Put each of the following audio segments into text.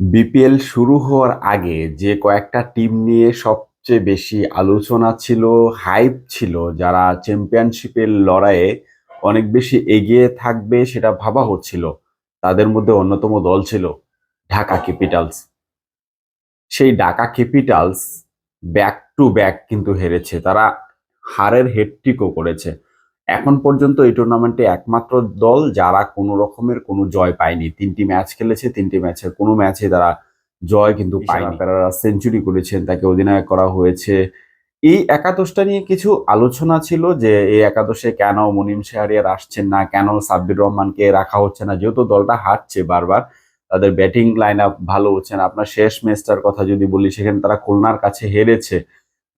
BPL শুরু হওয়ার আগে যে কয়েকটা টিম নিয়ে সবচেয়ে বেশি আলোচনা ছিল, হাইপ ছিল, যারা চ্যাম্পিয়নশিপের লড়াইয়ে অনেক বেশি এগিয়ে থাকবে সেটা ভাবা হচ্ছিল। তাদের মধ্যে অন্যতম দল ছিল ঢাকা ক্যাপিটালস। সেই Dhaka Capitals back to back কিন্তু হেরেছে। তারা হারের হেট্রিকও করেছে। এখন পর্যন্ত এই টুর্নামেন্টে একমাত্র দল যারা কোনো রকমের কোনো জয় পায়নি। তিনটি ম্যাচ খেলেছে, ৩ টি ম্যাচের কোনো ম্যাচে তারা জয় কিন্তু পায়নি। পেরেরা সেঞ্চুরি করেছেন, তাকে অধিনায়ক করা হয়েছে। এই একাদশটা নিয়ে কিছু আলোচনা ছিল যে এই একাদশে কেন মুনিম শাহরিয়ার আসছেন না, কেন সাব্বির রহমানকে রাখা হচ্ছে না। যেহেতু দলটা হারছে বারবার, তাদের ব্যাটিং লাইন আপ ভালো হচ্ছে না। আপনার শেষ ম্যাচটার কথা যদি বলি সেখানে তারা খুলনার কাছে হেরেছে।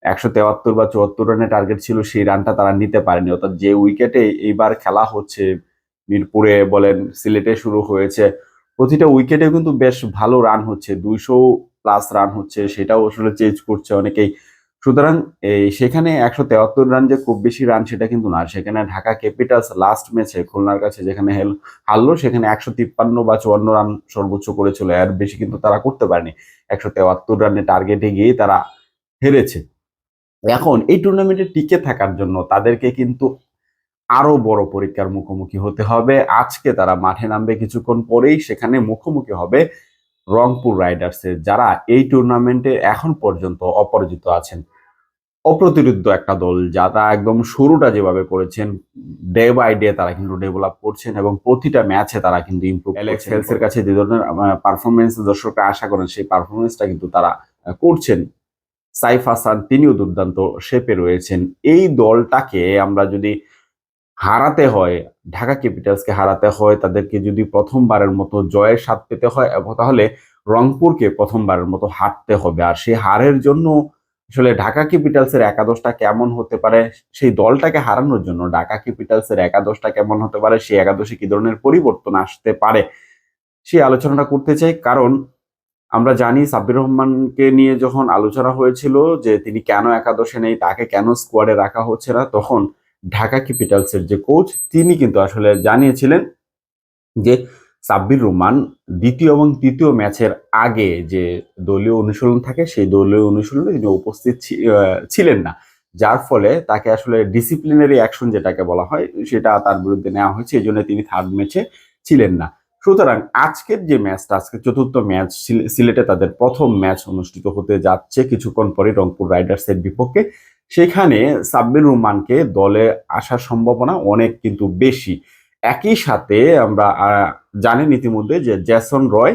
একশো তেয়াত্তর বা চুয়াত্তর রানের টার্গেট ছিল, সেই রানটা তারা নিতে পারেনি। অর্থাৎ যে উইকেটে এইবার খেলা হচ্ছে, মিরপুরে বলেন সিলেটে শুরু হয়েছে, প্রতিটা উইকেটে কিন্তু বেশ ভালো রান হচ্ছে, দুইশো প্লাস রান হচ্ছে, সেটাও আসলে চেঞ্জ করছে অনেকেই। সুতরাং এই সেখানে একশো তেয়াত্তর রান যে খুব বেশি রান সেটা কিন্তু না। সেখানে ঢাকা ক্যাপিটালস লাস্ট ম্যাচে খুলনার কাছে যেখানে হেল, হারলো, সেখানে একশো তিপ্পান্ন বা চুয়ান্ন রান সর্বোচ্চ করেছিল। এর বেশি কিন্তু তারা করতে পারেনি। একশো তেয়াত্তর রানের টার্গেটে গিয়ে তারা হেরেছে। এখন এই টুর্নামেন্টে টিকে থাকার জন্য তাদেরকে কিন্তু আরও বড় পরীক্ষার মুখোমুখি হতে হবে। আজকে তারা মাঠে নামবে কিছুক্ষণ পরেই সেখানে মুখোমুখি হবে রংপুর রাইডার্সের যারা এই টুর্নামেন্টে এখন পর্যন্ত অপরাজিত আছেন। অপ্রতিরোধ্য একটা দল যারা একদম শুরুটা যেভাবে করেছেন ডে বাই ডে তারা কিন্তু ডেভেলপ করছেন এবং প্রতিটা ম্যাচে তারা কিন্তু ইম্প্রুভ অ্যালেক্স কাছে যে ধরনের পারফরমেন্স দর্শকরা আশা করেন সেই পারফরমেন্সটা কিন্তু তারা করছেন। সাইফ হাসান, তিনিও দুর্দান্ত শেপে রয়েছেন। এই দলটাকে আমরা যদি হারাতে হয়, ঢাকা ক্যাপিটালসকে হারাতে হয়, তাদেরকে যদি প্রথমবারের মতো জয়ের স্বাদ পেতে হয়, এবং তাহলে রংপুরকে প্রথমবারের মতো হারতে হবে। আর সেই হারের জন্য আসলে ঢাকা ক্যাপিটালসের একাদশটা কেমন হতে পারে, সেই দলটাকে হারানোর জন্য ঢাকা ক্যাপিটালসের একাদশটা কেমন হতে পারে, সেই একাদশে কি ধরনের পরিবর্তন আসতে পারে সেই আলোচনাটা করতে চাই। কারণ আমরা জানি সাব্বির রহমানকে নিয়ে যখন আলোচনা হয়েছিল যে তিনি কেন একাদশে নেই, তাকে কেন স্কোয়াডে রাখা হচ্ছে না, তখন ঢাকা ক্যাপিটালসের যে কোচ তিনি কিন্তু আসলে জানিয়েছিলেন যে সাব্বির রহমান দ্বিতীয় এবং তৃতীয় ম্যাচের আগে যে দলীয় অনুশীলন থাকে, সেই দলীয় অনুশীলনে তিনি উপস্থিত ছিলেন না। যার ফলে তাকে আসলে ডিসিপ্লিনারি অ্যাকশন যেটাকে বলা হয়, সেটা তার বিরুদ্ধে নেওয়া হয়েছে, এই জন্য তিনি থার্ড ম্যাচে ছিলেন না। সুতরাং আজকের যে ম্যাচটা আজকে চতুর্থ ম্যাচ সিলেটে তাদের প্রথম ম্যাচ অনুষ্ঠিত হতে যাচ্ছে কিছুক্ষণ পরে রংপুর রাইডার্সের বিপক্ষে। সেখানে সাব্বির রহমানকে দলে আসার সম্ভাবনা অনেক কিন্তু বেশি। একই সাথে আমরা জানেন ইতিমধ্যে যে জ্যাসন রয়,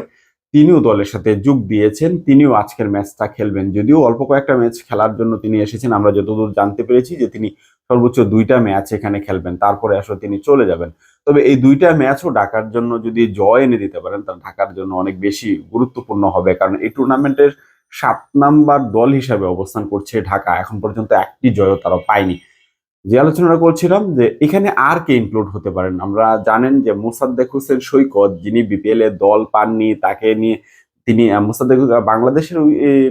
তিনিও দলের সাথে যোগ দিয়েছেন, তিনিও আজকের ম্যাচটা খেলবেন। যদিও অল্প কয়েকটা ম্যাচ খেলার জন্য তিনি এসেছেন, আমরা যতদূর জানতে পেরেছি যে তিনি সর্বোচ্চ দুইটা ম্যাচ এখানে খেলবেন, তারপরে আসলে তিনি চলে যাবেন। তবে এই দুইটা ম্যাচও ঢাকার জন্য যদি জয় এনে দিতে পারেন, তাহলে ঢাকার জন্য অনেক বেশি গুরুত্বপূর্ণ হবে। কারণ এই টুর্নামেন্টের সাত নাম্বার দল হিসাবে অবস্থান করছে ঢাকা। এখন পর্যন্ত একটি জয়ও তারা পায়নি। যে আলোচনাটা করছিলাম যে এখানে আর কে ইনক্লুড হতে পারেন? আমরা জানেন যে মোসাদ্দেক হোসেন সৈকত, যিনি বিপিএল এ দল পাননি, তাকে নিয়ে তিনি মুসাদ্দেক বাংলাদেশের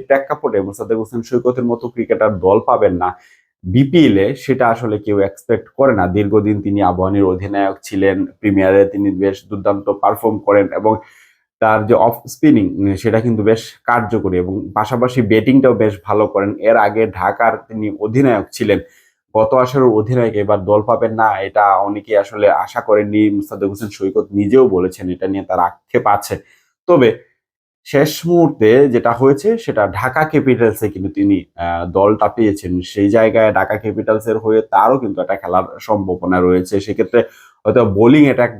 প্রেক্ষাপটে মোসাদ্দেক হোসেন সৈকতের মতো ক্রিকেটার দল পাবেন না। বিপিএল এ সেটা আসলে কেউ এক্সপেক্ট করে না। দীর্ঘদিন তিনি আবহানির অধিনায়ক ছিলেন, প্রিমিয়ারে তিনি বেশ দুর্দান্ত পারফর্ম করেন এবং তার যে অফ স্পিনিং সেটা কিন্তু বেশ কার্যকরী এবং পাশাপাশি ব্যাটিংটাও বেশ ভালো করেন। এর আগে ঢাকার তিনি অধিনায়ক ছিলেন। গত আসরের অধিনায়ক এবার দল পাবেন না, এটা অনেকে আসলে আশা করেননি। মুস্তাদ হোসেন সৈকত নিজেও বলেছেন এটা নিয়ে তার আক্ষেপ আছে। তবে শেষ মুহূর্তে যেটা হয়েছে, সেটা ঢাকা ক্যাপিটালসে কিন্তু তিনি দলটা পেয়েছেন। সেই জায়গায় ঢাকা ক্যাপিটালসের হয়ে তারও কিন্তু একটা খেলার সম্ভাবনা রয়েছে। সেক্ষেত্রে হয়তো বোলিং অ্যাটাক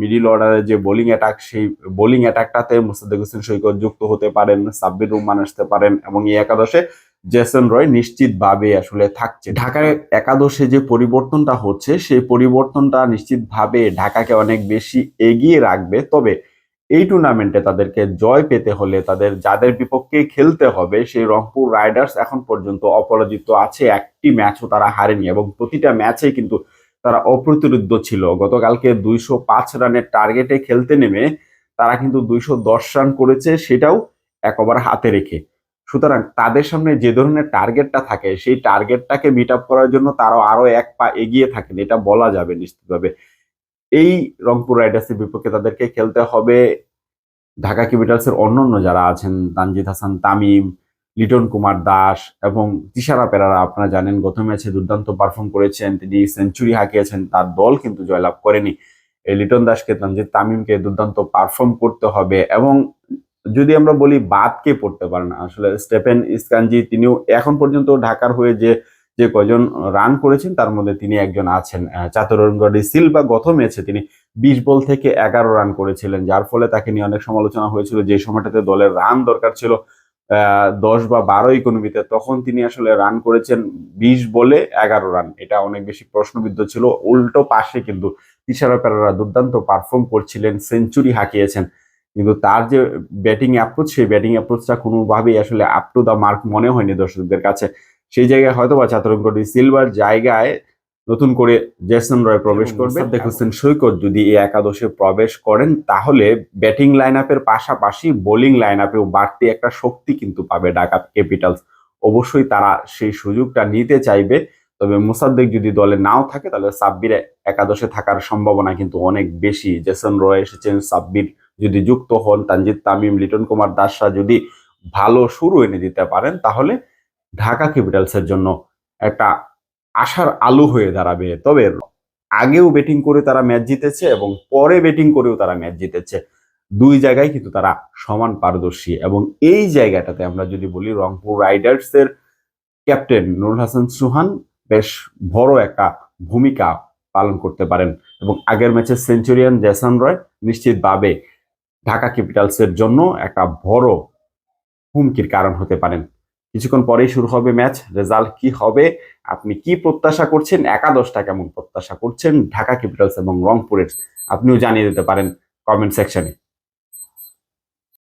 মিডিল অর্ডারে যে বোলিং অ্যাটাক সেই বোলিং অ্যাটাকটাতে মুস্তাদিক হোসেন সৈকত যুক্ত হতে পারেন, সাব্বির রহমান আসতে পারেন এবং এই একাদশে জেসন রয় নিশ্চিতভাবে আসলে থাকছে। ঢাকার একাদশে যে পরিবর্তনটা হচ্ছে, সেই পরিবর্তনটা নিশ্চিতভাবে ঢাকাকে অনেক বেশি এগিয়ে রাখবে। তবে এই টুর্নামেন্টে তাদেরকে জয় পেতে হলে তাদের যাদের বিপক্ষে খেলতে হবে, সেই রংপুর রাইডার্স এখন পর্যন্ত অপরাজিত আছে। একটি ম্যাচও তারা হারেনি এবং প্রতিটা ম্যাচে কিন্তু তারা অপ্রতিরুদ্ধ ছিল। গতকালকে দুইশো পাঁচ রানের টার্গেটে খেলতে নেমে তারা কিন্তু দুইশো দশ রান করেছে, সেটাও এক হাতে রেখে। সুতরাং তাদের সামনে যে ধরনের টার্গেটটা থাকে, সেই টার্গেটটাকে মিট আপ করার জন্য তারাও আরও এক পা এগিয়ে থাকেন, এটা বলা যাবে নিশ্চিতভাবে। এই রংপুর রাইডার্সের বিপক্ষে তাদেরকে খেলতে হবে। ঢাকা ক্যাপিটালসের অন্যান্য যারা আছেন, তানজিদ হাসান, তামিম, লিটন কুমার দাস এবং তিশারা পেরারা, আপনারা জানেন গত ম্যাচে দুর্দান্ত পারফর্ম করেছেন। তিনি সেঞ্চুরি হাঁকিয়েছেন, তার দল কিন্তু জয়লাভ করেনি। এই লিটন দাসকে, তানজিদ তামিমকে দুর্দান্ত পারফর্ম করতে হবে এবং যদি আমরা বলি বাদ কে পড়তে পারেন, আসলে স্টেফেন ইসকানজি, তিনিও এখন পর্যন্ত ঢাকার হয়ে যে যে কয়জন রান করেছেন, তার মধ্যে তিনি একজন আছেন। চাতুরঙ্গডি সিলভা গত ম্যাচে তিনি বিশ বল থেকে এগারো রান করেছিলেন, যার ফলে তাকে নিয়ে অনেক সমালোচনা হয়েছিল যে সময়টাতে দলের রান দরকার ছিল দশ বা বারো ইকোনমিতে। তখন তিনি আসলে রান করেছেন বিশ বলে এগারো রান। এটা অনেক বেশি প্রশ্নবিদ্ধ ছিল। উল্টো পাশে কিন্তু তিশারা পেরারা দুর্দান্ত পারফর্ম করছিলেন সেঞ্চুরি হাঁকিয়েছেন। কিন্তু তার যে ব্যাটিং অ্যাপ্রোচ সেই ব্যাটিং অ্যাপ্রোচটা কোনোভাবেই আসলে আপ টু দ্য মার্ক মনে হয়নি দর্শকদের কাছে। সেই জায়গায় হয়তো বা চাতরঙ্গটি সিলভার জায়গায় নতুন করে জেসন রয় প্রবেশ করবে। দেখছেন সৈকত যদি এই একাদশে প্রবেশ করেন তাহলে ব্যাটিং লাইন আপের পাশাপাশি বোলিং লাইন আপেও বাড়তি একটা শক্তি কিন্তু পাবে ঢাকা ক্যাপিটালস। অবশ্যই তারা সেই সুযোগটা নিতে চাইবে। তবে মোসাদ্দেক যদি দলে নাও থাকে তাহলে সাব্বির একাদশে থাকার সম্ভাবনা কিন্তু অনেক বেশি। জেসন রয় এসেছেন সাব্বির যদি যুক্ত হন তানজিদ তামিম লিটন কুমার দাসরা যদি ভালো শুরু এনে দিতে পারেন তাহলে ঢাকা ক্যাপিটালসের জন্য একটা আশার আলো হয়ে দাঁড়াবে। তবে আগেও ব্যাটিং করে তারা ম্যাচ জিতেছে এবং পরে ব্যাটিং করেও তারা ম্যাচ জিতেছে। দুই জায়গায় কিন্তু তারা সমান পারদর্শী এবং এই জায়গাটাতে আমরা যদি বলি রংপুর রাইডার্সের ক্যাপ্টেন নুরুল হাসান সুহান বেশ বড় একটা ভূমিকা পালন করতে পারেন এবং আগের ম্যাচে সেঞ্চুরিয়ান জেসন রয় নিশ্চিতভাবে ঢাকা ক্যাপিটালসের জন্য একটা বড় হুমকির কারণ হতে পারেন। কিছুক্ষণ পরেই শুরু হবে ম্যাচ, রেজাল্ট কি হবে, আপনি কি প্রত্যাশা করছেন, একাদশটা কেমন প্রত্যাশা করছেন, ঢাকা ক্যাপিটালস এবং রংপুরের, আপনিও জানিয়ে দিতে পারেন কমেন্ট সেকশনে